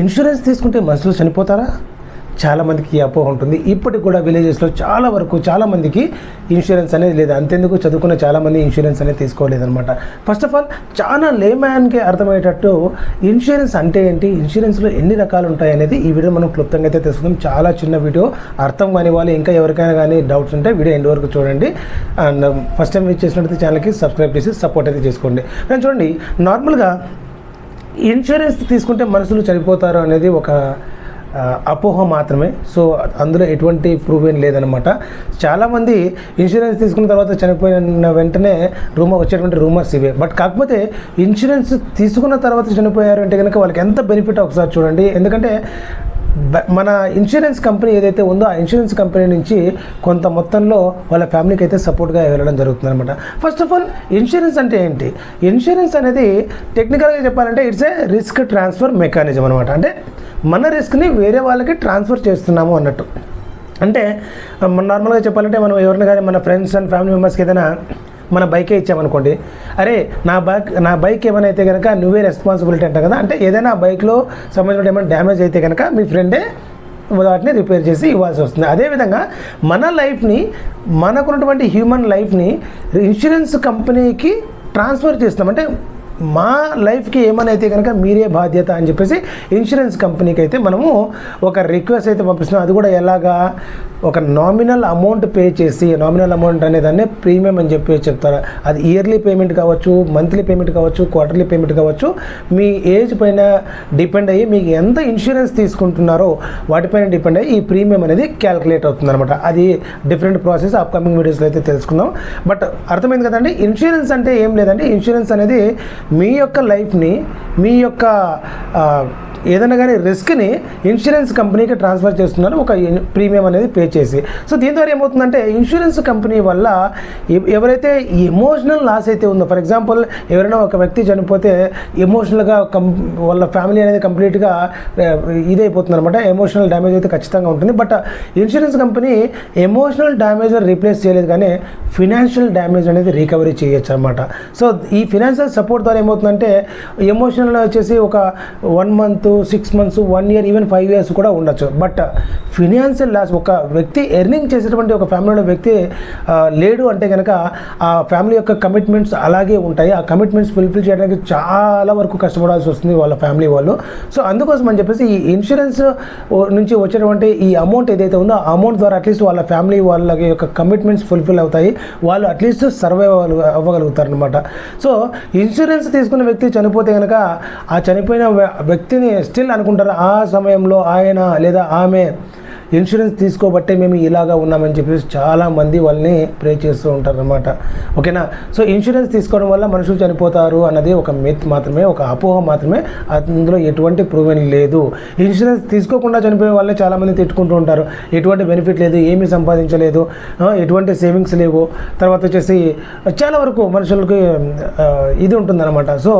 Insurance తీసుకుంటే మనుషులు చనిపోతారా? చాలామందికి ఈ అపోహ ఉంటుంది. ఇప్పటికి కూడా విలేజెస్లో చాలా వరకు చాలామందికి ఇన్సూరెన్స్ అనేది లేదు. అంతెందుకు చదువుకున్న చాలామంది ఇన్సూరెన్స్ అనేది తీసుకోలేదనమాట ఫస్ట్ ఆఫ్ ఆల్ చాలా లేమ్యాన్కి అర్థమయ్యేటట్టు ఇన్సూరెన్స్ అంటే ఏంటి? ఇన్సూరెన్స్లో ఎన్ని రకాలు ఉంటాయి అనేది ఈ వీడియో మనం క్లుప్తంగా అయితే తెలుసుకుందాం. చాలా చిన్న వీడియో. అర్థం కాని వాళ్ళు ఇంకా ఎవరికైనా కానీ డౌట్స్ ఉంటే వీడియో ఎండ్ వరకు చూడండి. అండ్ ఫస్ట్ టైం విచ్ చేసినట్టు ఛానల్కి సబ్స్క్రైబ్ చేసి సపోర్ట్ అయితే చేసుకోండి. కానీ చూడండి నార్మల్గా ఇన్సూరెన్స్ తీసుకుంటే మనుషులు చనిపోతారు అనేది ఒక అపోహ మాత్రమే. సో అందులో ఎటువంటి ప్రూవ్ ఏం లేదనమాట చాలామంది ఇన్సూరెన్స్ తీసుకున్న తర్వాత చనిపోయిన వెంటనే రూమర్ వచ్చేటువంటి రూమర్స్ ఇవే. బట్ కాకపోతే ఇన్సూరెన్స్ తీసుకున్న తర్వాత చనిపోయారు అంటే కనుక వాళ్ళకి ఎంత బెనిఫిట్ ఒకసారి చూడండి. ఎందుకంటే మన ఇన్సూరెన్స్ కంపెనీ ఏదైతే ఉందో ఆ ఇన్సూరెన్స్ కంపెనీ నుంచి కొంత మొత్తంలో వాళ్ళ ఫ్యామిలీకి అయితే సపోర్ట్గా వెళ్ళడం జరుగుతుంది అనమాట ఫస్ట్ ఆఫ్ ఆల్ ఇన్సూరెన్స్ అంటే ఏంటి? ఇన్సూరెన్స్ అనేది టెక్నికల్గా చెప్పాలంటే it's a risk transfer mechanism అనమాట అంటే మన రిస్క్ని వేరే వాళ్ళకి ట్రాన్స్ఫర్ చేస్తున్నాము అన్నట్టు. అంటే మన నార్మల్గా చెప్పాలంటే మనం ఎవరిని కానీ మన ఫ్రెండ్స్ అండ్ ఫ్యామిలీ మెంబర్స్కి ఏదైనా మన బైకే ఇచ్చామనుకోండి అరే నా బైక్ నా బైక్ ఏమైనా అయితే కనుక నువ్వే రెస్పాన్సిబిలిటీ అంట కదా అంటే ఏదైనా బైక్లో సంబంధించిన ఏమైనా డ్యామేజ్ అయితే కనుక మీ ఫ్రెండే వాటిని రిపేర్ చేసి ఇవ్వాల్సి వస్తుంది. అదేవిధంగా మన లైఫ్ని మనకున్నటువంటి హ్యూమన్ లైఫ్ని ఇన్సూరెన్స్ కంపెనీకి ట్రాన్స్ఫర్ చేస్తాం. అంటే మా లైఫ్కి ఏమనైతే కనుక మీరే బాధ్యత అని చెప్పేసి ఇన్సూరెన్స్ కంపెనీకి అయితే మనము ఒక రిక్వెస్ట్ అయితే పంపిస్తున్నాం. అది కూడా ఎలాగా? ఒక నామినల్ అమౌంట్ పే చేసి నామినల్ అమౌంట్ అనే దాన్ని ప్రీమియం అని చెప్పి చెప్తారు. అది ఇయర్లీ పేమెంట్ కావచ్చు మంత్లీ పేమెంట్ కావచ్చు క్వార్టర్లీ పేమెంట్ కావచ్చు. మీ ఏజ్ పైన డిపెండ్ అయ్యి మీకు ఎంత ఇన్సూరెన్స్ తీసుకుంటున్నారో వాటిపైన డిపెండ్ అయ్యి ఈ ప్రీమియం అనేది క్యాలిక్యులేట్ అవుతుంది అనమాట అది డిఫరెంట్ ప్రాసెస్ అప్కమింగ్ వీడియోస్లో అయితే తెలుసుకుందాం. బట్ అర్థమైంది కదండి? ఇన్సూరెన్స్ అంటే ఏం లేదండి? ఇన్సూరెన్స్ అనేది మీ యొక్క లైఫ్ని మీ యొక్క ఏదైనా కానీ రిస్క్ని ఇన్సూరెన్స్ కంపెనీకి ట్రాన్స్ఫర్ చేస్తున్నారు ఒక ప్రీమియం అనేది పే చేసి. సో దీని ద్వారా ఏమవుతుందంటే ఇన్సూరెన్స్ కంపెనీ వల్ల ఎవరైతే ఎమోషనల్ లాస్ అయితే ఉందో ఫర్ ఎగ్జాంపుల్ ఎవరైనా ఒక వ్యక్తి చనిపోతే ఎమోషనల్గా కం వాళ్ళ ఫ్యామిలీ అనేది కంప్లీట్గా ఇదైపోతుంది అనమాట ఎమోషనల్ డ్యామేజ్ అయితే ఖచ్చితంగా ఉంటుంది. But insurance company emotional damage replace చేయలేదు కానీ ఫినాన్షియల్ డ్యామేజ్ అనేది రికవరీ చేయొచ్చు అనమాట సో ఈ ఫినాన్షియల్ సపోర్ట్ ద్వారా ఏమవుతుందంటే ఎమోషనల్ వచ్చేసి ఒక one month six months one year even five years కూడా ఉండొచ్చు. బట్ ఫినాన్షియల్ లాస్ ఒక వ్యక్తి ఎర్నింగ్ చేసేటువంటి ఒక ఫ్యామిలీలో వ్యక్తి లేడు అంటే కనుక ఆ ఫ్యామిలీ యొక్క కమిట్మెంట్స్ అలాగే ఉంటాయి. ఆ కమిట్మెంట్స్ ఫుల్ఫిల్ చేయడానికి చాలా వరకు కష్టపడాల్సి వస్తుంది వాళ్ళ ఫ్యామిలీ వాళ్ళు. సో అందుకోసం అని చెప్పేసి ఈ ఇన్సూరెన్స్ నుంచి వచ్చేటువంటి ఈ అమౌంట్ ఏదైతే ఉందో ఆ అమౌంట్ ద్వారా అట్లీస్ట్ వాళ్ళ ఫ్యామిలీ వాళ్ళ యొక్క కమిట్మెంట్స్ ఫుల్ఫిల్ అవుతాయి. వాళ్ళు అట్లీస్ట్ సర్వైవ్ అవ్వగలుగుతారనమాట సో ఇన్సూరెన్స్ తీసుకున్న వ్యక్తి చనిపోతే కనుక ఆ చనిపోయిన వ్య- వ్యక్తిని స్టిల్ అనుకుంటారు? ఆ సమయంలో ఆయన లేదా ఆమె ఇన్సూరెన్స్ తీసుకోబట్టే మేము ఇలాగా ఉన్నామని చెప్పేసి చాలామంది వాళ్ళని ప్రే చేస్తూ ఉంటారనమాట ఓకేనా? సో ఇన్సూరెన్స్ తీసుకోవడం వల్ల మనుషులు చనిపోతారు అన్నది ఒక మిత్ మాత్రమే ఒక అపోహ మాత్రమే. అందులో ఎటువంటి ప్రూవెన్ లేదు. ఇన్సూరెన్స్ తీసుకోకుండా చనిపోయే వాళ్ళే చాలామంది తిట్టుకుంటూ ఉంటారు. ఎటువంటి బెనిఫిట్ లేదు ఏమీ సంపాదించలేదు ఎటువంటి సేవింగ్స్ లేవు. తర్వాత వచ్చేసి చాలా వరకు మనుషులకి ఇది ఉంటుందన్నమాట. సో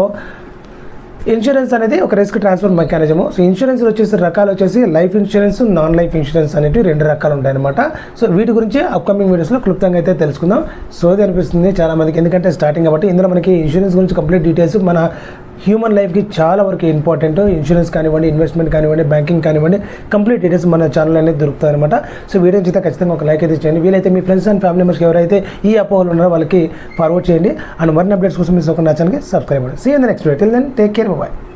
ఇన్సూరెన్స్ అనేది ఒక risk transfer mechanism. So insurance వచ్చేసి రకాలు వచ్చేసి life insurance non life insurance అనేవి రెండు రకాలు ఉంటాయి అనమాట సో వీటి గురించి అప్కమింగ్ వీడియోస్లో క్లుప్తంగా అయితే తెలుసుకుందాం. సో అనిపిస్తుంది చాలా మందికి. ఎందుకంటే స్టార్టింగ్ కాబట్టి ఇందులో మనకి ఇన్సూరెన్స్ గురించి కంప్లీట్ డీటెయిల్స్ మన హ్యూమన్ లైఫ్కి చాలా వరకు ఇంపార్టెంట్ ఇన్సూరెన్స్ కానివ్వండి ఇన్వెస్ట్మెంట్ కానివ్వండి బ్యాంకింగ్ కానివ్వండి కంప్లీట్ డీటెయిల్స్ మన ఛానల్ అనేది దొరుకుతాయి అనమాట సో వీడియో చేస్తే ఖచ్చితంగా ఒక లైక్ అయితే చేయండి. వీలైతే మీ ఫ్రెండ్స్ అండ్ ఫ్యామిలీ మెంబర్స్కి ఎవరైతే ఈ అపోహలు ఉన్నారో వాళ్ళకి ఫార్వర్డ్ చేయండి. అండ్ మరిన్ని అప్డేట్స్ కోసం మీ సొంత ఛానల్కి సబ్స్క్రైబ్ అవ్వండి. See in the next video till then take care bye